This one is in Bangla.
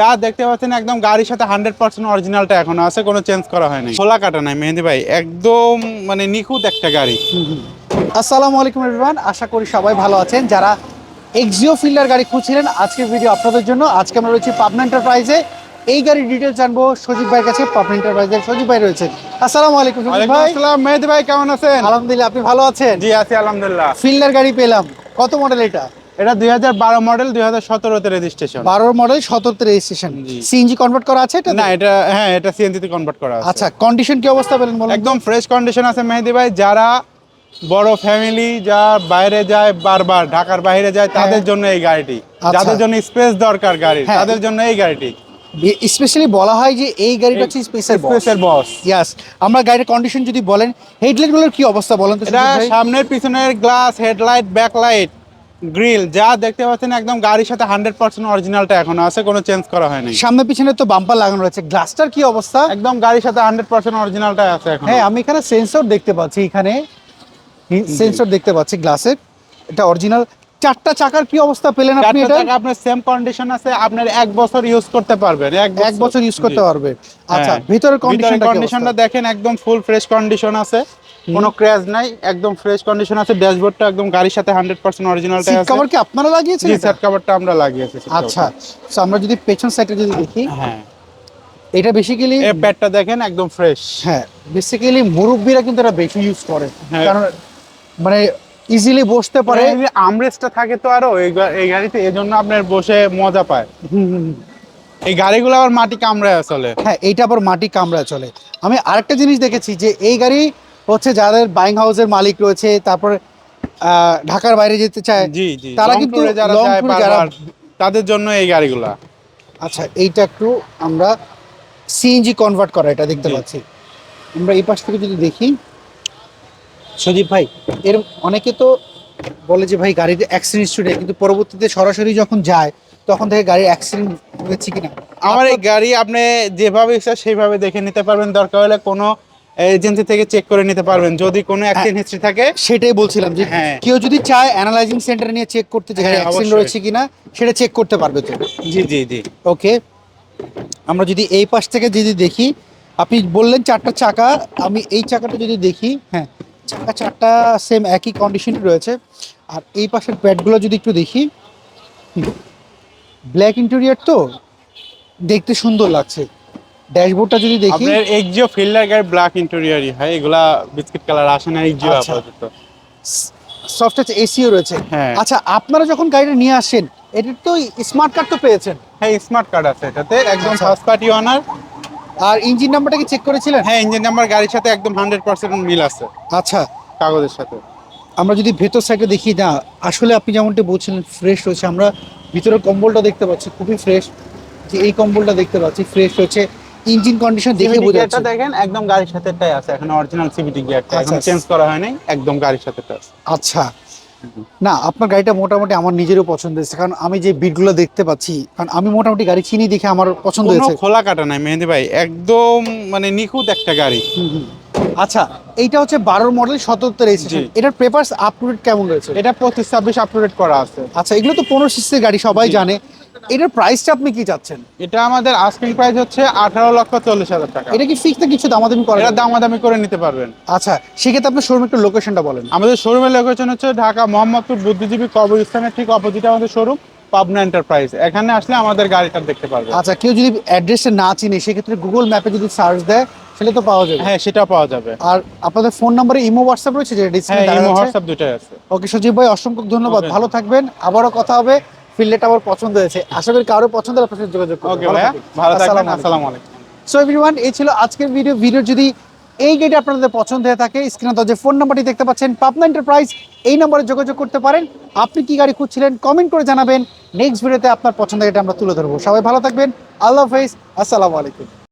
যা দেখতে পাচ্ছেন একদম গাড়ির সাথে হান্ড্রেড পার্সেন্ট অরিজিনালটা এখনও আছে কোনো চেঞ্জ করা হয়নি। খোলা কাটা নাই মেহেদি ভাই একদম মানে নিখুঁত একটা গাড়ি। আসসালামু আলাইকুম এভরিওয়ান আশা করি সবাই ভালো আছেন। যারা এক্সিও ফিল্ডার গাড়ি খুঁজছিলেন আজকের ভিডিও আপনাদের জন্য আজকে আমরা রয়েছি পাবনা এন্টারপ্রাইজে এই গাড়ির ডিটেলস জানব সজীব ভাইয়ের কাছে পাবনা এন্টারপ্রাইজের সজীব ভাই রয়েছে আসসালামু আলাইকুম সজীব ভাই। আসসালাম মেহেদি ভাই কেমন আছেন? আলহামদুলিল্লাহ আপনি ভালো আছেন? জি আছি আলহামদুলিল্লাহ। ফিল্ডার গাড়ি পেলাম। কত মডেল এটা? এটা দুই হাজার বারো মডেল দুই হাজার সতেরোতে রেজিস্ট্রেশন বারোর মডেল সতেরোতে রেজিস্ট্রেশন। সিএনজি কনভার্ট করা আছে এটা? না এটা হ্যাঁ এটা সিএনজিতে কনভার্ট করা আছে। আচ্ছা কন্ডিশন কি অবস্থা বলুন একদম ফ্রেশ কন্ডিশন আছে মেহেদি ভাই। যারা বড় ফ্যামিলি যা বাইরে যায় বারবার ঢাকার বাইরে যায় তাদের জন্য এই গাড়িটি। হ্যাঁ। আচ্ছা। যাদের জন্য স্পেস দরকার গাড়ির হ্যাঁ। তাদের জন্য এই গাড়িটি। স্পেশালি বলা হয় যে এই গাড়িটা হচ্ছে স্পেসের স্পেসের বস ইয়াস আমরা গাড়ির কন্ডিশন যদি বলেন হেডলাইটগুলোর কি অবস্থা বলেন তো সামনের পিছনের গ্লাস হেডলাইট ব্যাকলাইট গ্রিল যা দেখতে পাচ্ছেন একদম গাড়ির সাথে হান্ড্রেড পার্সেন্ট অরিজিনালটা এখনও আছে কোনো চেঞ্জ করা হয়নি। সামনে পিছনে তো বাম্পার লাগানো রয়েছে। গ্লাসটার কি অবস্থা? একদম গাড়ির সাথে হান্ড্রেড পার্সেন্ট অরিজিনালটা আছে এখন। হ্যাঁ আমি এখানে সেন্সর দেখতে পাচ্ছি এখানে সেন্সর দেখতে পাচ্ছি গ্লাসের এটা অরিজিনাল চারটা চাকার কি অবস্থা পেলেন আপনি এটা? আপনার সেম কন্ডিশন আছে আপনার এক বছর ইউজ করতে পারবেন এক বছর। ইউজ করতে। পারবে। আচ্ছা হ্যাঁ। ভিতরের ভিতরের কন্ডিশনটা কন্ডিশনটা দেখেন একদম ফুল ফ্রেশ কন্ডিশন আছে। কোনো ক্র্যাশ নাই একদম ফ্রেশ কন্ডিশন আছে ড্যাশবোর্ডটা একদম গাড়ির সাথে হান্ড্রেড পার্সেন্ট অরিজিনালটা সিট আছে। কভার কি আপনারা লাগিয়েছেন জি? সেট কভারটা আমরা লাগিয়েছি আচ্ছা cover so আমরা যদি পেছন সাইডে যদি দেখি হ্যাঁ। এটা বেসিক্যালি এই প্যাডটা দেখেন একদম ফ্রেশ হ্যাঁ বেসিক্যালি মুরব্বীরা কিন্তু এটা বেশি ইউজ করে। হ্যাঁ। কারণ মানে ইজিলি বসতে পারে। আমরেস্টটা থাকে তো আরও এই এই গাড়িতে এই জন্য আপনার বসে মজা পায়। হুম, হুম, হুম। এই গাড়িগুলো আবার মাটি কামড়ায় চলে। হ্যাঁ এইটা আবার মাটি কামড়ায় চলে। আমি আরেকটা জিনিস দেখেছি যে এই গাড়ি হচ্ছে যাদের বাইং হাউসের মালিক রয়েছে তারপরে ঢাকার বাইরে যেতে চায় জি জি। তারা কিন্তু যারা তাদের জন্য এই গাড়িগুলা। আচ্ছা এইটা একটু আমরা সিএনজি কনভার্ট করা এটা দেখতে পাচ্ছি। আমরা এই পাশ থেকে যদি দেখি সজীব ভাই। এর অনেকে তো বলে যে ভাই গাড়িতে অ্যাক্সিডেন্ট হিস্ট্রি কিন্তু পরবর্তীতে সরাসরি যখন যায় তখন থেকে গাড়ির অ্যাক্সিডেন্ট হয়েছে কিনা? আমার এই গাড়ি আপনি যেভাবে ইচ্ছা সেইভাবে দেখে নিতে পারবেন। দরকার হলে কোনো এজেন্সি থেকে চেক করে নিতে পারবেন। যদি কোনো অ্যাক্সিডেন্ট হিস্ট্রি থাকে সেটাই বলছিলাম যে হ্যাঁ। কেউ যদি চায় অ্যানালাইজিং সেন্টার নিয়ে চেক করতে যে হ্যাঁ, অ্যাক্সিডেন্ট রয়েছে কিনা সেটা চেক করতে পারবে তো? জি জি জি। ওকে আমরা যদি এই পাশ থেকে যদি দেখি আপনি বললেন চারটা চাকা আমি এই চাকাটা যদি দেখি হ্যাঁ চাকা চারটা সেম একই কন্ডিশনে রয়েছে। আর এই পাশের প্যাডগুলো যদি একটু দেখি ব্ল্যাক ইন্টেরিয়ার তো দেখতে সুন্দর লাগছে। ড্যাশবোর্ডটা যদি দেখি আপনার এক্সিও ফিল্ডার গাড়ি ব্ল্যাক ইন্টেরিয়রই হয় এগুলা বিস্কিট কালার আসে না এক্সিও আচ্ছা। আপাতত। সফট টাচ এসিও রয়েছে। হ্যাঁ। আচ্ছা আপনারা যখন গাড়িটা নিয়ে আসেন এটার তো স্মার্ট কার্ড তো পেয়েছেন। হ্যাঁ স্মার্ট কার্ড আছে এটাতে একদম। ফার্স্ট পার্টি অনার আর ইঞ্জিন নাম্বারটা কি চেক করেছিলেন? হ্যাঁ ইঞ্জিন নাম্বার গাড়ির সাথে একদম হান্ড্রেড পার্সেন্ট মিল আছে। আচ্ছা। কাগজের সাথে। আমরা যদি ভেতর সাইডে দেখি না আসলে আপনি যেমনটি বলছিলেন ফ্রেশ রয়েছে। আমরা ভিতরের কম্বলটা দেখতে পাচ্ছি খুবই ফ্রেশ যে এই কম্বলটা দেখতে পাচ্ছি ফ্রেশ রয়েছে। ইঞ্জিন কন্ডিশন দেখে বোঝা যাচ্ছে। দেখেন একদম গাড়ির সাথে এটাই আছে। এখন অরিজিনাল সিভিটি গিয়ারটা এখন আচ্ছা। চেঞ্জ করা হয়নি একদম গাড়ির সাথে আছে। আচ্ছা। না আপনার গাড়িটা মোটামুটি আমার নিজেরও পছন্দ হয়েছে কারণ আমি যে বিটগুলো দেখতে পাচ্ছি কারণ আমি মোটামুটি গাড়ি চিনি দেখে আমার পছন্দ হয়েছে। খোলা কাটা নাই মেহেদি ভাই। একদম মানে নিখুঁত একটা গাড়ি। আচ্ছা এইটা হচ্ছে বারোর মডেল সতেরোতে জি। এটার পেপারস আপ টু কেমন রয়েছে? এটা পঁচিশ ছাব্বিশ আপডেট করা আছে। আচ্ছা এগুলো তো পনেরো সিসির গাড়ি সবাই জানে। এটার প্রাইসটা আপনি কি চাচ্ছেন? এটা আমাদের আস্কিং প্রাইস হচ্ছে আঠারো লক্ষ চল্লিশ হাজার টাকা। এটা কি ফিক্স না কিছু দামাদামি করে এটা দামাদামি করে নিতে পারবেন। আচ্ছা সেক্ষেত্রে আপনার শোরুম একটু লোকেশনটা বলেন। আমাদের শোরুমের লোকেশন হচ্ছে ঢাকা মোহাম্মদপুর বুদ্ধিজীবী কবরস্থানের ঠিক অপোজিটে আমাদের শোরুম পাবনা এন্টারপ্রাইজ এখানে আসলে আমাদের গাড়িটা দেখতে পারবে আচ্ছা কেউ যদি অ্যাড্রেসটা না চিনে সেক্ষেত্রে গুগল ম্যাপে যদি সার্চ দেয় সেটা তো পাওয়া যাবে। হ্যাঁ সেটা পাওয়া যাবে। আর আপনাদের ফোন নাম্বারে ইমো হোয়াটসঅ্যাপ রয়েছে যে হ্যাঁ ডিসপ্লে ইমো দেখা যাচ্ছে হোয়াটসঅ্যাপ দুটাই আছে। ওকে সজীব ভাই অসংখ্য ধন্যবাদ। ভালো থাকবেন। আবারও কথা হবে ফিল্ডটা আমার পছন্দ হয়েছে। আশা করি কারও পছন্দ আপনার সাথে যোগাযোগ করবেন ওকে ভাইয়া ভালো থাকবেন আসসালামু আলাইকুম। সো এভরিওয়ান এই ছিল আজকের ভিডিও ভিডিও যদি এই গেটে আপনাদের পছন্দ হয়ে থাকে স্ক্রিনে তো যে ফোন নাম্বারটি দেখতে পাচ্ছেন। পাবনা এন্টারপ্রাইজ এই নম্বরে যোগাযোগ করতে পারেন। আপনি কি গাড়ি খুঁজছিলেন কমেন্ট করে জানাবেন। নেক্সট ভিডিওতে আপনার পছন্দের গাড়িটা আমরা তুলে ধরবো। সবাই ভালো থাকবেন। আল্লাহ হাফেজ। আসসালামু আলাইকুম।